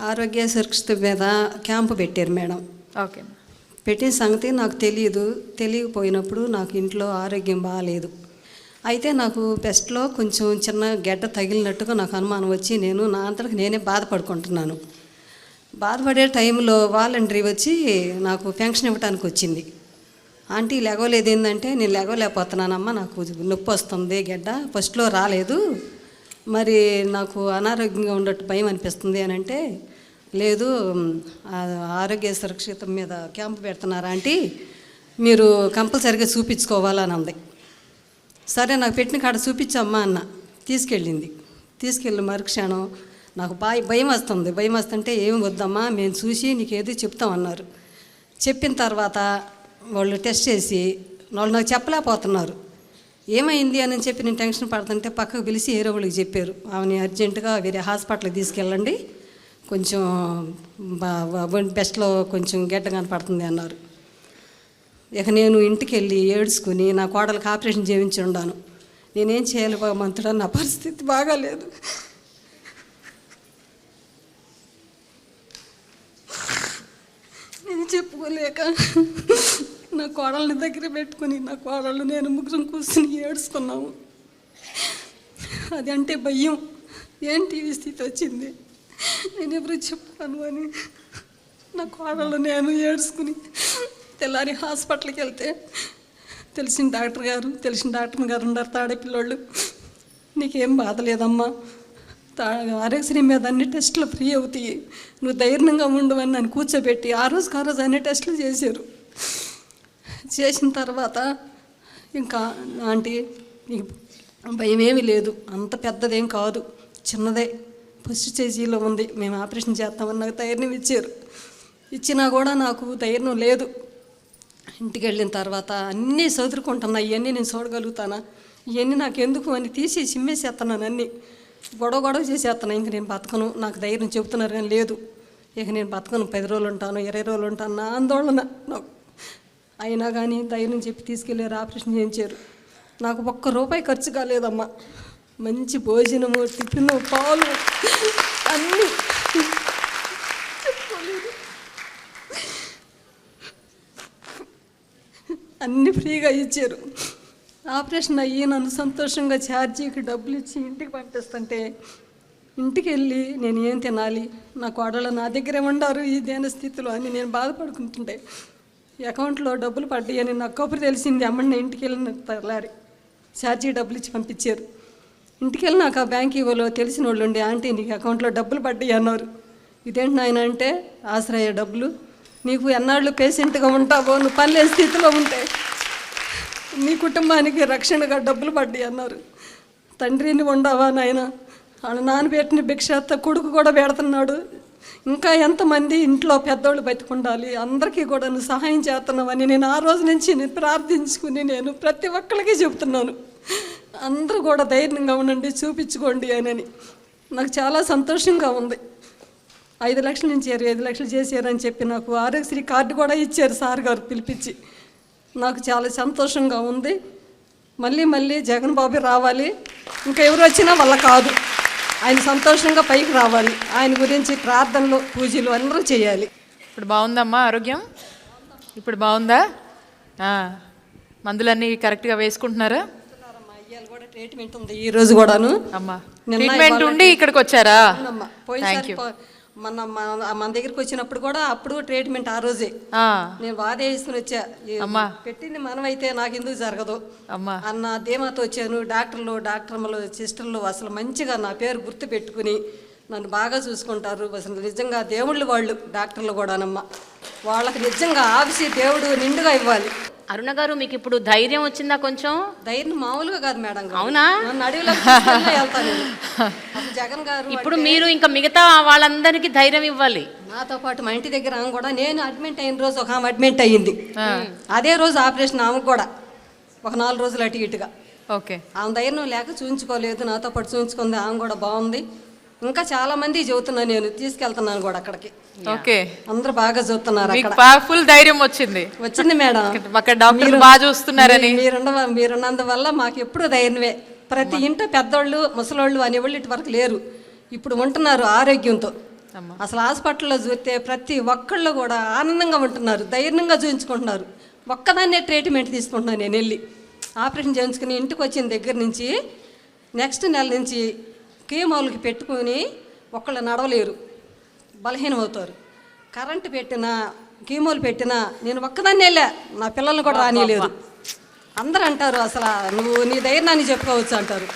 ఆరోగ్య సురక్షిత మీద క్యాంపు పెట్టారు మేడం. ఓకే. పెట్టిన సంగతి నాకు తెలియదు తెలియకపోయినప్పుడు నాకు ఇంట్లో ఆరోగ్యం బాగాలేదు అయితే నాకు బెస్ట్లో కొంచెం చిన్న గడ్డ తగిలినట్టుగా నాకు అనుమానం వచ్చి నేను నా అంతటికి నేనే బాధపడుకుంటున్నాను. బాధపడే టైంలో వాలంటరీ వచ్చి నాకు పెన్షన్ ఇవ్వడానికి వచ్చింది. ఆంటీ లెగవలేదు ఏంటంటే నేను లెగవలేకపోతున్నానమ్మా నాకు నొప్పి వస్తుంది గడ్డ ఫస్ట్లో రాలేదు. మరి నాకు అనారోగ్యంగా ఉన్నట్టు భయం అనిపిస్తుంది అని అంటే లేదు ఆరోగ్య సురక్షితం మీద క్యాంప్ పెడుతున్నారా అంటే మీరు కంపల్సరిగా చూపించుకోవాలని అంది సరే నాకు పెట్టిన కాడ చూపించమ్మా అన్న. తీసుకెళ్ళింది. తీసుకెళ్ళి మరుక్షణం నాకు బాయ్ భయం వస్తుంది. భయం వస్తుంటే ఏం వద్దమ్మా మేము చూసి నీకు ఏదో చెప్తామన్నారు చెప్పిన తర్వాత వాళ్ళు టెస్ట్ చేసి వాళ్ళు నాకు చెప్పలేకపోతున్నారు. ఏమైంది అని చెప్పి నేను టెన్షన్ పడుతుంటే పక్కకు పిలిచి ఏరో వాళ్ళకి చెప్పారు. ఆమెని అర్జెంటుగా వేరే హాస్పిటల్కి తీసుకెళ్ళండి. కొంచెం బెస్ట్లో కొంచెం గెడ్డ కనపడుతుంది అన్నారు. ఇక నేను ఇంటికి వెళ్ళి ఏడ్చుకుని నా కోడలకు ఆపరేషన్ చేయించి ఉండాను నేనేం చేయాలి భగవంతుడా నా పరిస్థితి బాగాలేదు. నేను చెప్పుకోలేక నా కోడల్ని దగ్గర పెట్టుకుని నా కోడళ్ళు నేను ముగ్గురం కూర్చుని ఏడుచుకున్నాము. అది అంటే భయం. ఏంటి స్థితి వచ్చింది? నేను ఎవరు చెప్తాను అని. నా కోడళ్ళు నేను ఏడ్చుకుని తెల్లారి హాస్పిటల్కి వెళ్తే తెలిసిన డాక్టర్ గారు తెలిసిన డాక్టర్ గారు ఉన్నారు తాడేపిల్లోళ్ళు నీకేం బాధ లేదమ్మా? తా ఆరోగ్యశ్రీ మీద అన్ని టెస్టులు ఫ్రీ అవుతాయి. నువ్వు ధైర్యంగా ఉండవని అని నన్ను కూర్చోబెట్టి ఆ రోజుకి ఆ రోజు అన్ని టెస్టులు చేశారు. చేసిన తర్వాత ఇంకా ఆంటీ నీకు భయం ఏమీ లేదు. అంత పెద్దదేం కాదు. చిన్నదే. ఫస్ట్ స్టేజీలో ఉంది. మేము ఆపరేషన్ చేస్తామని నాకు ధైర్యం ఇచ్చారు. ఇచ్చినా కూడా నాకు ధైర్యం లేదు. ఇంటికి వెళ్ళిన తర్వాత అన్నీ చదువుకుంటున్నా ఇవన్నీ నేను చూడగలుగుతానా? ఇవన్నీ నాకు ఎందుకు అని తీసి చిమ్మేసేస్తున్నాను అన్నీ. గొడవ గొడవ చేసేస్తాను ఇంక నేను బతకను. నాకు ధైర్యం చెబుతున్నారు కానీ లేదు. ఇక నేను బతకను. పది రోజులు ఉంటాను ఇరవై రోజులు ఉంటాను నా ఆందోళన నాకు. అయినా కానీ ధైర్యం చెప్పి తీసుకెళ్ళారు ఆపరేషన్ చేయించారు. నాకు ఒక్క రూపాయి ఖర్చు కాలేదమ్మా. మంచి భోజనము టిఫిన్ పాలు అన్నీ. అన్నీ ఫ్రీగా ఇచ్చారు. ఆపరేషన్ అయ్యి నన్ను సంతోషంగా ఛార్జీకి డబ్బులు ఇచ్చి ఇంటికి పంపిస్తుంటే ఇంటికి వెళ్ళి నేను ఏం తినాలి? నా కోడలు నా దగ్గరే ఉండారు ఈ దేన స్థితిలో అని నేను బాధపడుకుంటుంటే అకౌంట్లో డబ్బులు పడ్డాయని నాకు కబురు తెలిసింది అమ్మని ఇంటికి వెళ్ళిన తెల్లారి ఛార్జీ డబ్బులు ఇచ్చి పంపించారు. ఇంటికి వెళ్ళి నాకు ఆ బ్యాంక్ ఇవ్వలో తెలిసిన వాళ్ళు ఉండే ఆంటీ నీకు అకౌంట్లో డబ్బులు పడ్డాయి అన్నారు. ఇదేంటి నాయన అంటే ఆశ్రయ డబ్బులు. నీకు ఎన్నాళ్ళు పేషెంట్గా ఉంటావో నువ్వు పనిలే స్థితిలో ఉంటే నీ కుటుంబానికి రక్షణగా డబ్బులు పడ్డాయి అన్నారు. తండ్రిని ఉండవా నాయన? వాళ్ళ నాన్నబెట్టిన భిక్షాత కొడుకు కూడా పెడుతున్నాడు. ఇంకా ఎంతమంది ఇంట్లో పెద్దోళ్ళు బతికుండాలి? అందరికీ కూడా నువ్వు సహాయం చేస్తున్నావని నేను ఆ రోజు నుంచి నేను ప్రార్థించుకుని నేను ప్రతి ఒక్కరికి చెప్తున్నాను అందరూ కూడా ధైర్యంగా ఉండండి చూపించుకోండి అని. నాకు చాలా సంతోషంగా ఉంది. ఐదు లక్షల నుంచి ఐదు లక్షలు చేశారని చెప్పి నాకు ఆరోగ్యశ్రీ కార్డు కూడా ఇచ్చారు సార్ గారు పిలిపించి. నాకు చాలా సంతోషంగా ఉంది. మళ్ళీ మళ్ళీ జగన్ బాబు రావాలి. ఇంకా ఎవరు వచ్చినా వాళ్ళ కాదు. ఆయన సంతోషంగా పైకి రావాలి. ఆయన గురించి ప్రార్థనలు పూజలు అందరూ చేయాలి. ఇప్పుడు బాగుందమ్మా ఆరోగ్యం? ఇప్పుడు బాగుందా? మందులన్నీ కరెక్ట్గా వేసుకుంటున్నారా? కూడా ట్రీట్మెంట్ ఉంది ఈ రోజు కూడాను. అమ్మా. నిన్న ట్రీట్మెంట్ ఉండి ఇక్కడికి వచ్చారా? అవునమ్మా. పోయినసారి పో- మన మన మన దగ్గరికి వచ్చినప్పుడు కూడా అప్పుడు ట్రీట్మెంట్ ఆ రోజే. ఆ, నేను వాదే వేసుకుని వచ్చా. ఈ అమ్మా. పెట్టింది మనమైతే నాకు ఎందుకు జరగదు. అమ్మా. అన్న ధీమాతో వచ్చాను. డాక్టర్లు డాక్టర్లు సిస్టర్లు అసలు మంచిగా నా పేరు గుర్తు పెట్టుకుని నన్ను బాగా చూసుకుంటారు. అసలు నిజంగా దేవుళ్ళు వాళ్ళు డాక్టర్లు కూడానమ్మా. వాళ్ళకి నిజంగా ఆవిసి దేవుడు నిండుగా ఇవ్వాలి. అరుణ గారు మీకు ఇప్పుడు ధైర్యం వచ్చిందా కొంచెం? ధైర్యం మామూలుగా కాదు మేడం. అవునా? జగన్ గారు ఇప్పుడు మీరు ఇంకా మిగతా వాళ్ళందరికీ ధైర్యం ఇవ్వాలి. నాతో పాటు మా ఇంటి దగ్గర ఆమె కూడా నేను అడ్మిట్ అయిన రోజు ఒక ఆమె అడ్మిట్ అయ్యింది. అదే రోజు ఆపరేషన్ ఆమెకు కూడా ఒక నాలుగు రోజులు అటు ఇటుగా. ఓకే. ఆమె ధైర్యం లేక చూయించుకోలేదు నాతో పాటు చూయించుకుంది ఆమె కూడా బాగుంది. ఇంకా చాలా మంది చెబుతున్నాను నేను తీసుకెళ్తున్నాను కూడా అక్కడికి. ఓకే అందరూ బాగా మీకు అక్కడ. పవర్ఫుల్ ధైర్యం వచ్చింది. వచ్చింది మేడం. అక్కడ డాక్టర్లు బాగా చూస్తున్నారని. మీరుండ మీరున్నందువల్ల మాకు ఎప్పుడు ధైర్యమే. ప్రతి ఇంట పెద్దోళ్ళు ముసలోళ్ళు అనేవాళ్ళు ఇటు వరకు లేరు. ఇప్పుడు ఉంటున్నారు ఆరోగ్యంతో. అసలు హాస్పిటల్లో చూస్తే ప్రతి ఒక్కళ్ళు కూడా ఆనందంగా ఉంటున్నారు ధైర్యంగా చూపించుకుంటున్నారు ఒక్కదాన్నే ట్రీట్మెంట్ తీసుకుంటున్నాను నేను వెళ్ళి. ఆపరేషన్ చేయించుకుని ఇంటికి వచ్చిన దగ్గర నుంచి నెక్స్ట్ నెల నుంచి కీమోలకి పెట్టుకొని ఒక్కళ్ళు నడవలేరు. బలహీనం అవుతారు కరెంటు పెట్టినా కీమోలు పెట్టినా నేను ఒక్కదాన్ని వెళ్ళా. నా పిల్లల్ని కూడా రానియలేదు. అందరూ అంటారు అసలు నువ్వు నీ ధైర్యాన్ని చెప్పుకోవచ్చు అంటారు.